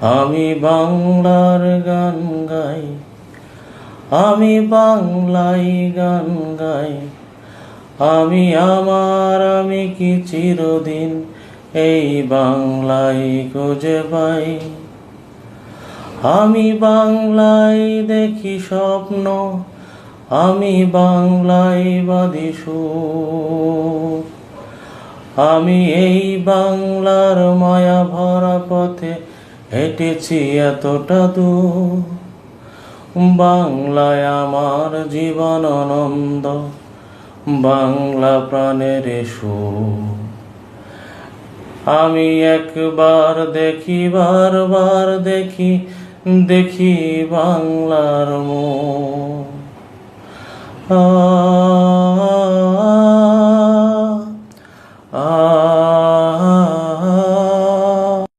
আমি বাংলার গান গাই, আমি বাংলায় গান গাই। আমি আমার, আমি কি চিরদিন এই বাংলায় খুঁজে পাই? আমি বাংলায় দেখি স্বপ্ন, আমি বাংলায় বাদি আমি এই বাংলার মায়া ভরা হেঁটেছি এতটা দু বাংলায় আমার জীবন আনন্দ বাংলা প্রাণের সু আমি একবার দেখি বারবার দেখি দেখি বাংলার মো আ আ